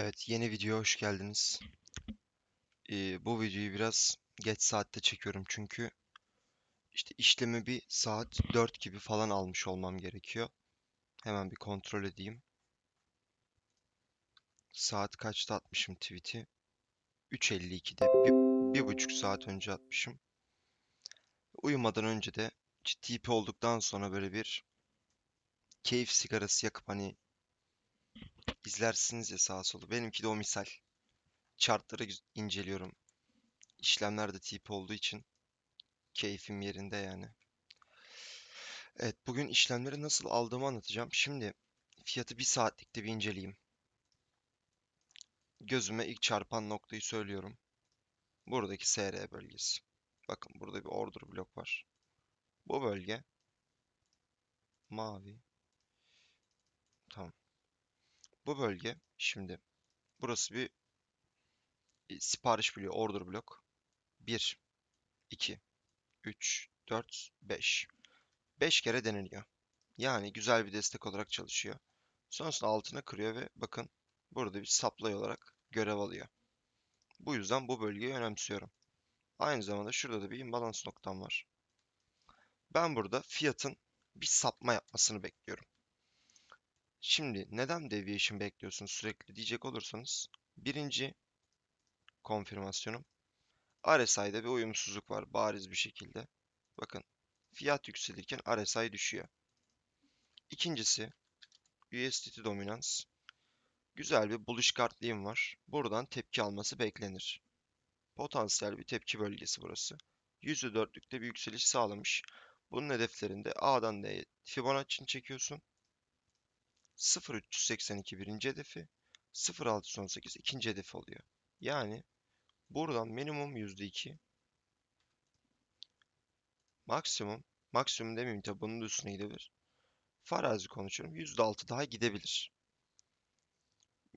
Evet, yeni videoya hoş geldiniz. Ee, bu videoyu biraz geç saatte çekiyorum çünkü işte işlemi bir saat 4 gibi falan almış olmam gerekiyor. Hemen bir kontrol edeyim. Saat kaçta atmışım tweet'i? 3.52'de. Bir, bir buçuk saat önce atmışım. Uyumadan önce de TP olduktan sonra böyle bir keyif sigarası yakıp hani izlersiniz ya sağa solu. Benimki de o misal. Chartları inceliyorum. İşlemler de TP olduğu için keyfim yerinde yani. Evet, bugün işlemleri nasıl aldığımı anlatacağım. Şimdi fiyatı bir saatlikte bir inceleyeyim. Gözüme ilk çarpan noktayı söylüyorum. Buradaki SR bölgesi. Bakın burada bir order blok var. Bu bölge mavi. Tamam. Bu bölge şimdi burası bir e, sipariş bloğu, order blok. 1 2 3 4 5. 5 kere deneniyor. Yani güzel bir destek olarak çalışıyor. Sonrasında altına kırıyor ve bakın burada bir supply olarak görev alıyor. Bu yüzden bu bölgeyi önemsiyorum. Aynı zamanda şurada da bir imbalans noktam var. Ben burada fiyatın bir sapma yapmasını bekliyorum. Şimdi neden deviation bekliyorsunuz sürekli diyecek olursanız birinci konfirmasyonum RSI'de bir uyumsuzluk var bariz bir şekilde. Bakın fiyat yükselirken RSI düşüyor. İkincisi USDT dominans. Güzel bir bullish kartlayım var. Buradan tepki alması beklenir. Potansiyel bir tepki bölgesi burası. %4'lükte bir yükseliş sağlamış. Bunun hedeflerinde A'dan D'ye Fibonacci'ni çekiyorsun. 0.382 birinci hedefi. 0.618 ikinci hedefi oluyor. Yani buradan minimum %2 maksimum maksimum demeyeyim tabi bunun da üstüne gidebilir. Farazi konuşuyorum. %6 daha gidebilir.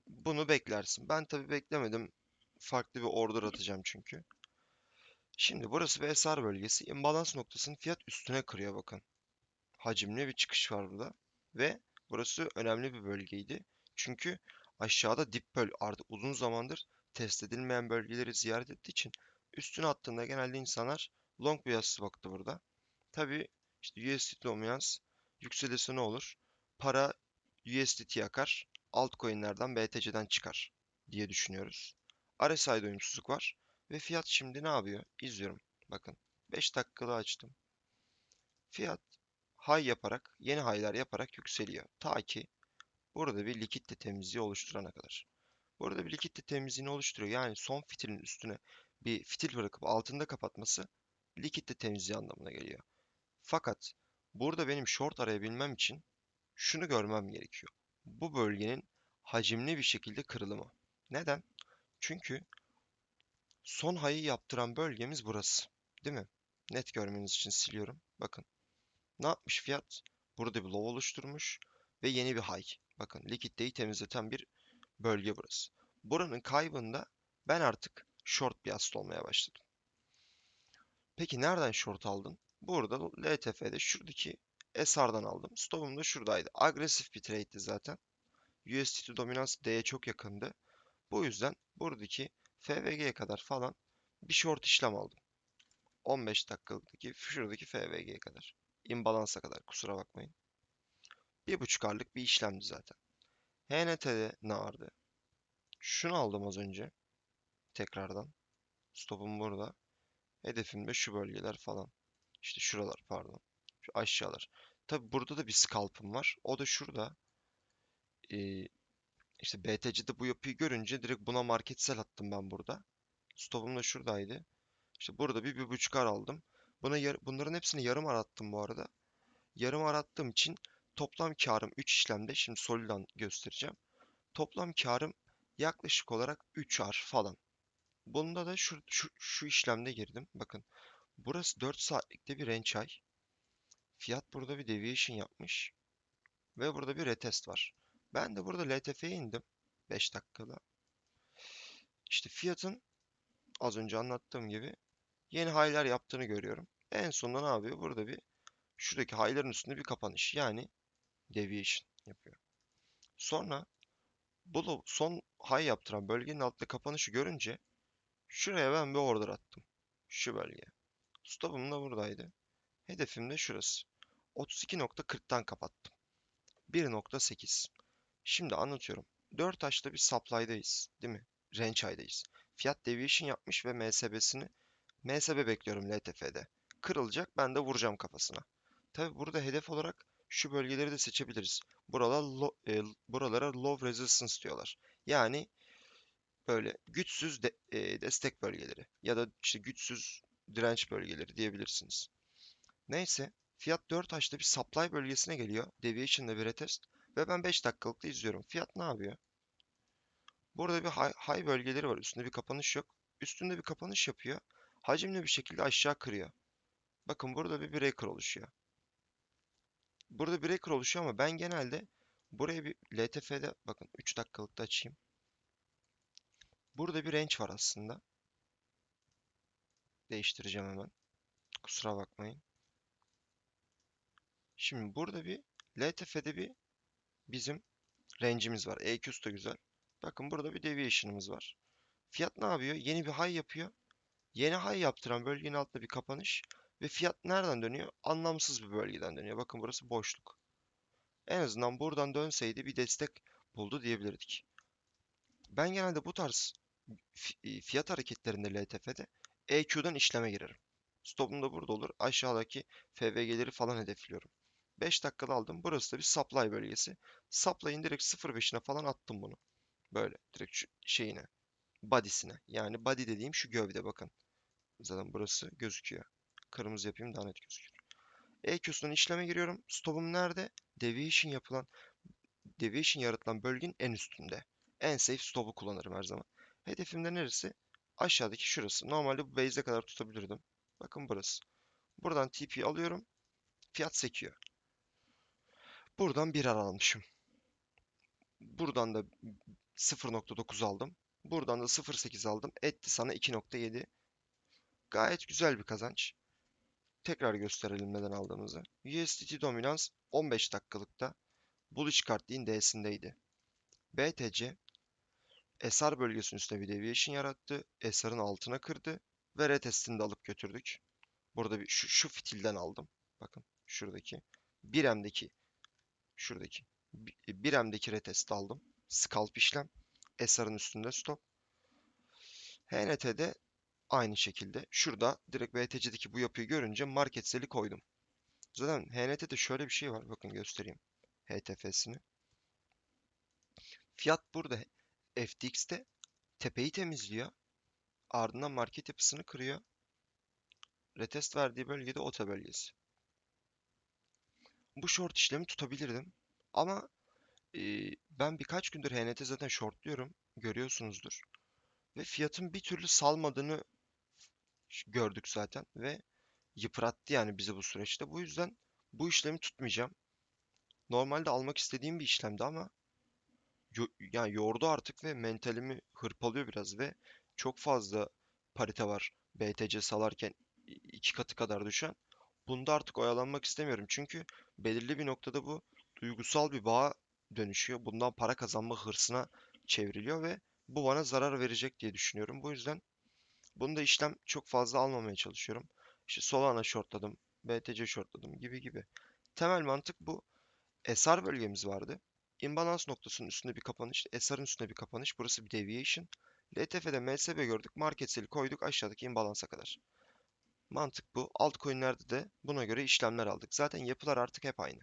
Bunu beklersin. Ben tabi beklemedim. Farklı bir order atacağım çünkü. Şimdi burası bir SR bölgesi. Imbalans noktasının fiyat üstüne kırıyor bakın. Hacimli bir çıkış var burada. Ve burası önemli bir bölgeydi. Çünkü aşağıda dip böl artık uzun zamandır test edilmeyen bölgeleri ziyaret ettiği için üstüne attığında genelde insanlar long bias'ı baktı burada. Tabi işte USDT dominans yükselirse ne olur? Para USDT yakar. Altcoin'lerden BTC'den çıkar diye düşünüyoruz. RSI'de uyumsuzluk var. Ve fiyat şimdi ne yapıyor? İzliyorum. Bakın. 5 dakikada açtım. Fiyat high yaparak, yeni high'lar yaparak yükseliyor. Ta ki burada bir likitte temizliği oluşturana kadar. Burada bir likitte temizliğini oluşturuyor. Yani son fitilin üstüne bir fitil bırakıp altında kapatması likitte temizliği anlamına geliyor. Fakat burada benim short arayabilmem için şunu görmem gerekiyor. Bu bölgenin hacimli bir şekilde kırılımı. Neden? Çünkü son high'ı yaptıran bölgemiz burası. Değil mi? Net görmeniz için siliyorum. Bakın. Ne yapmış fiyat? Burada bir low oluşturmuş ve yeni bir high. Bakın likiditeyi temizleten bir bölge burası. Buranın kaybında ben artık short biased olmaya başladım. Peki nereden short aldın? Burada LTF'de şuradaki SR'dan aldım. Stop'um da şuradaydı. Agresif bir trade'di zaten. USDT dominans D'ye çok yakındı. Bu yüzden buradaki FVG'ye kadar falan bir short işlem aldım. 15 dakikalıktaki şuradaki FVG'ye kadar. Imbalance'a kadar kusura bakmayın. Bir buçuk arlık bir işlemdi zaten. HNT'de ne vardı? Şunu aldım az önce. Tekrardan. Stopum burada. Hedefim de şu bölgeler falan. İşte şuralar pardon. Şu aşağılar. Tabi burada da bir scalp'ım var. O da şurada. Ee, işte BTC'de bu yapıyı görünce direkt buna market sell attım ben burada. Stopum da şuradaydı. İşte burada bir, bir buçuk ar aldım. Buna yar- bunların hepsini yarım ar attım bu arada. Yarım ar attığım için toplam karım 3 işlemde. Şimdi Solidan göstereceğim. Toplam karım yaklaşık olarak 3 ar falan. Bunda da şu, şu, şu işlemde girdim. Bakın. Burası 4 saatlikte bir range high. Fiyat burada bir deviation yapmış. Ve burada bir retest var. Ben de burada LTF'ye indim. 5 dakikada. İşte fiyatın az önce anlattığım gibi yeni high'lar yaptığını görüyorum. En sonunda ne yapıyor? Burada bir şuradaki high'ların üstünde bir kapanış. Yani deviation yapıyor. Sonra Bu son high yaptıran bölgenin altında kapanışı görünce şuraya ben bir order attım. Şu bölge. Stop'um da buradaydı. Hedefim de şurası. 32.40'tan kapattım. 1.8. Şimdi anlatıyorum. 4 açta bir supply'dayız, değil mi? Range high'dayız. Fiyat deviation yapmış ve MSB'sini MSB bekliyorum LTF'de. Kırılacak, ben de vuracağım kafasına. Tabi burada hedef olarak şu bölgeleri de seçebiliriz. Buralar lo- e, buralara low resistance diyorlar. Yani böyle güçsüz de- e, destek bölgeleri ya da işte güçsüz direnç bölgeleri diyebilirsiniz. Neyse, fiyat 4 açta bir supply bölgesine geliyor. Deviation'da bir retest ve ben 5 dakikalıkta izliyorum. Fiyat ne yapıyor? Burada bir high, high bölgeleri var. Üstünde bir kapanış yok. Üstünde bir kapanış yapıyor. Hacimli bir şekilde aşağı kırıyor. Bakın burada bir breaker oluşuyor. Burada breaker oluşuyor ama ben genelde buraya bir LTF'de bakın 3 dakikalıkta açayım. Burada bir range var aslında. Değiştireceğim hemen. Kusura bakmayın. Şimdi burada bir LTF'de bir bizim range'imiz var. EQ'su da güzel. Bakın burada bir deviation'ımız var. Fiyat ne yapıyor? Yeni bir high yapıyor. Yeni high yaptıran bölgenin altında bir kapanış. Ve fiyat nereden dönüyor? Anlamsız bir bölgeden dönüyor. Bakın burası boşluk. En azından buradan dönseydi bir destek buldu diyebilirdik. Ben genelde bu tarz e, fiyat hareketlerinde LTF'de EQ'dan işleme girerim. Stopum da burada olur. Aşağıdaki FVG'leri falan hedefliyorum. 5 dakikada aldım. Burası da bir supply bölgesi. Supply'in direkt 0.5'ine falan attım bunu. Böyle direkt şu şeyine. Body'sine. Yani body dediğim şu gövde bakın. Zaten burası gözüküyor. Kırmızı yapayım daha net gözükür. EQ'sundan işleme giriyorum. Stopum nerede? Deviation yapılan, deviation yaratılan bölgenin en üstünde. En safe stop'u kullanırım her zaman. Hedefim de neresi? Aşağıdaki şurası. Normalde bu base'e kadar tutabilirdim. Bakın burası. Buradan TP alıyorum. Fiyat sekiyor. Buradan bir ar almışım. Buradan da 0.9 aldım. Buradan da 0.8 aldım. Etti sana 2.7. Gayet güzel bir kazanç. Tekrar gösterelim neden aldığımızı. USDT dominans 15 dakikalıkta bullish kartliğin D'sindeydi. BTC SR bölgesinin üstüne bir deviation yarattı. SR'ın altına kırdı ve retestini de alıp götürdük. Burada bir şu, şu fitilden aldım. Bakın şuradaki 1M'deki şuradaki 1M'deki retest aldım. Scalp işlem. SR'ın üstünde stop. HNT'de aynı şekilde. Şurada direkt BTC'deki bu yapıyı görünce market sel'i koydum. Zaten HNT'de şöyle bir şey var. Bakın göstereyim. HTF'sini. Fiyat burada FTX'te tepeyi temizliyor. Ardından market yapısını kırıyor. Retest verdiği bölgede OTA bölgesi. Bu short işlemi tutabilirdim. Ama ben birkaç gündür HNT zaten shortluyorum. Görüyorsunuzdur. Ve fiyatın bir türlü salmadığını gördük zaten. Ve yıprattı yani bizi bu süreçte. Bu yüzden bu işlemi tutmayacağım. Normalde almak istediğim bir işlemdi ama yo- yani yordu artık ve mentalimi hırpalıyor biraz ve çok fazla parite var BTC salarken iki katı kadar düşen. Bunda artık oyalanmak istemiyorum çünkü belirli bir noktada bu duygusal bir bağa dönüşüyor. Bundan para kazanma hırsına çevriliyor ve bu bana zarar verecek diye düşünüyorum. Bu yüzden bunda işlem çok fazla almamaya çalışıyorum. İşte Solana shortladım, BTC shortladım gibi gibi. Temel mantık bu. SR bölgemiz vardı. Imbalance noktasının üstünde bir kapanış, SR'ın üstünde bir kapanış. Burası bir deviation. LTF'de MSB gördük. Market sell'i koyduk aşağıdaki imbalansa kadar. Mantık bu. Altcoin'lerde de buna göre işlemler aldık. Zaten yapılar artık hep aynı.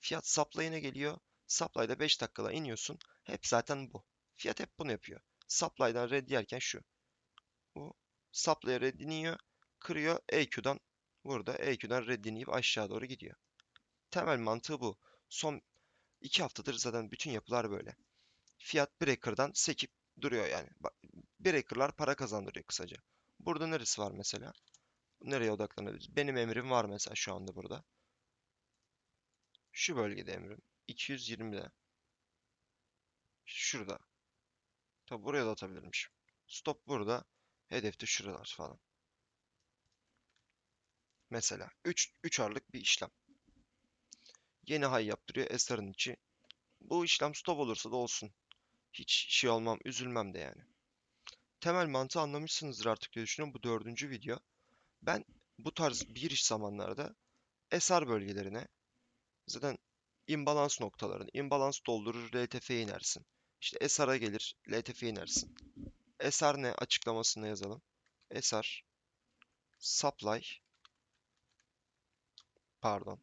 Fiyat supply'ine geliyor. Supply'da 5 dakikada iniyorsun. Hep zaten bu. Fiyat hep bunu yapıyor. Supply'dan red yerken şu. Bu supply'a red iniyor. Kırıyor. EQ'dan burada EQ'dan red inip aşağı doğru gidiyor. Temel mantığı bu. Son 2 haftadır zaten bütün yapılar böyle. Fiyat breaker'dan sekip duruyor yani. Breaker'lar para kazandırıyor kısaca. Burada neresi var mesela? Nereye odaklanabiliriz? Benim emrim var mesela şu anda burada. Şu bölgede emrim. 220'de. Şurada. Tabi buraya da atabilirmişim. Stop burada. Hedef de şuralar falan. Mesela 3 3 arlık bir işlem. Yeni high yaptırıyor Esrar'ın içi. Bu işlem stop olursa da olsun. Hiç şey olmam, üzülmem de yani. Temel mantığı anlamışsınızdır artık diye düşünüyorum. Bu dördüncü video. Ben bu tarz bir iş zamanlarda SR bölgelerine zaten imbalans noktalarını, imbalans doldurur, LTF'ye inersin. İşte SR'a gelir, LTF'ye inersin. SR ne? Açıklamasını yazalım. SR supply pardon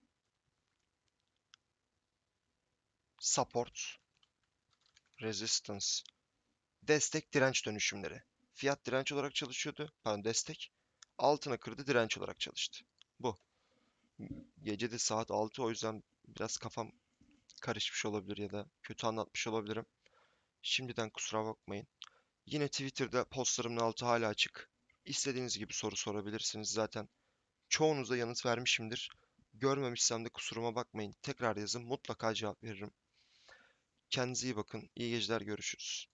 support resistance destek direnç dönüşümleri. Fiyat direnç olarak çalışıyordu. Pardon destek. Altına kırdı direnç olarak çalıştı. Bu. Gece de saat 6 o yüzden biraz kafam karışmış olabilir ya da kötü anlatmış olabilirim. Şimdiden kusura bakmayın. Yine Twitter'da postlarımın altı hala açık. İstediğiniz gibi soru sorabilirsiniz zaten. Çoğunuza yanıt vermişimdir. Görmemişsem de kusuruma bakmayın. Tekrar yazın mutlaka cevap veririm. Kendinize iyi bakın. İyi geceler görüşürüz.